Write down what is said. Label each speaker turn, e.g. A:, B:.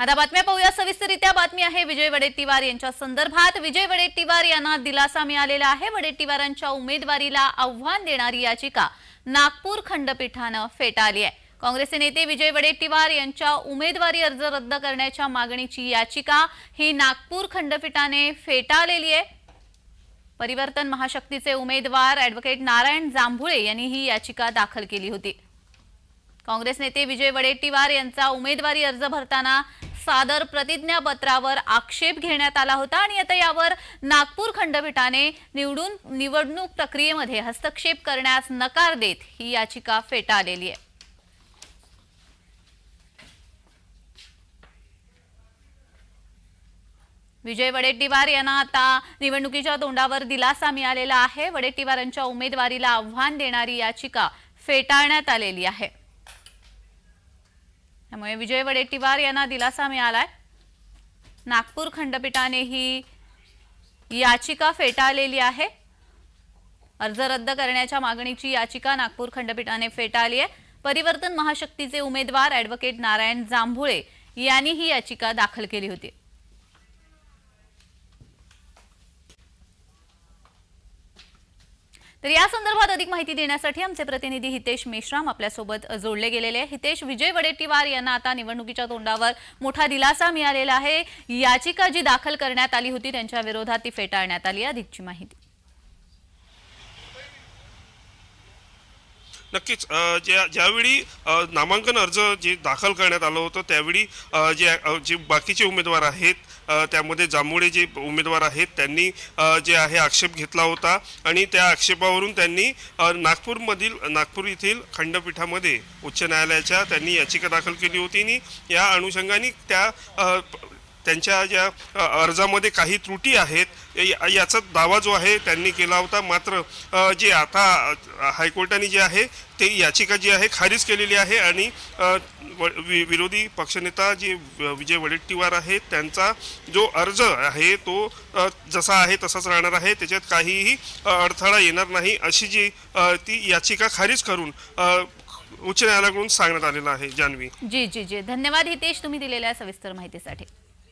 A: आता बातम्या पाहूया. सविस्तरित्या बातमी आहे विजय वडेट्टीवार यांच्या संदर्भात. विजय वडेट्टीवार यांना दिलासा मिळालेला आहे. वडेट्टीवारांच्या उमेदवारीला आव्हान देणारी याचिका नागपूर खंडपीठानं फेटाळली आहे. काँग्रेसचे नेते विजय वडेट्टीवार यांच्या उमेदवारी अर्ज रद्द करण्याच्या मागणीची याचिका ही नागपूर खंडपीठाने फेटाळलेली आहे. परिवर्तन महाशक्तीचे उमेदवार ॲडव्होकेट नारायण जांभुळे यांनी ही याचिका दाखल केली होती. काँग्रेस नेते विजय वडेट्टीवार यांचा उमेदवारी अर्ज भरताना सादर प्रतिज्ञापत्रावर आक्षेप घेण्यात आला होता आणि आता यावर नागपूर खंडपीठाने निवडून निवडणूक प्रक्रियेमध्ये हस्तक्षेप करण्यास नकार देत ही याचिका फेटाळलेली आहे. विजय वडेट्टीवार यांना आता निवडणुकीच्या तोंडावर दिलासा मिळालेला आहे. वडेट्टीवारांच्या उमेदवारीला आव्हान देणारी याचिका फेटाळण्यात आलेली आहे. त्यामुळे विजय वडेट्टीवार यांना दिलासा मिळालाय. नागपूर खंडपीठाने ही याचिका फेटाळलेली आहे. अर्ज रद्द करण्याच्या मागणीची याचिका नागपूर खंडपीठाने फेटाळली आहे. परिवर्तन महाशक्तीचे उमेदवार ॲडव्होकेट नारायण जांभुळे यांनी ही याचिका दाखल केली होती. तर या संदर्भात अधिक माहिती देण्यासाठी आमचे प्रतिनिधी हितेश मेश्राम आपल्यासोबत जोडले गेलेले आहे. हितेश विजय वडेट्टीवार यांना आता निवडणुकीच्या तोंडावर मोठा दिलासा मिळालेला आहे. याचिका जी दाखल करण्यात आली होती त्यांच्या विरोधात ती फेटाळण्यात आली अधिकची माहिती.
B: नक्कीच. ज्या ज्यावेळी नामांकन अर्ज जे दाखल करण्यात आलं होतं त्यावेळी जे जे बाकीचे उमेदवार आहेत त्यामध्ये जांभुळे जे उमेदवार आहेत त्यांनी जे आहे आक्षेप घेतला होता. आणि त्या आक्षेपावरून त्यांनी नागपूरमधील नागपूर येथील खंडपीठामध्ये उच्च न्यायालयाच्या त्यांनी याचिका दाखल केली होती. आणि या अनुषंगाने त्या त्यांच्या ज्या अर्जामध्ये काही त्रुटी आहेत याचा दावा जो आहे त्यांनी केला होता. मात्र जे आता हायकोर्टाने जे आहे ते याचिका जी आहे खारिज केलेली आहे आणि व- वि- विरोधी पक्षनेता जे विजय वडेट्टीवार आहेत त्यांचा जो अर्ज आहे तो जसा आहे तसाच राहणार आहे. त्याच्यात काहीही अडथळा येणार नाही अशी जी ती याचिका खारिज करून उच्च न्यायालयाकडून सांगण्यात आलेलं आहे. जान्हवी.
A: जी जी जी. धन्यवाद हितेश तुम्ही दिलेल्या सविस्तर माहितीसाठी.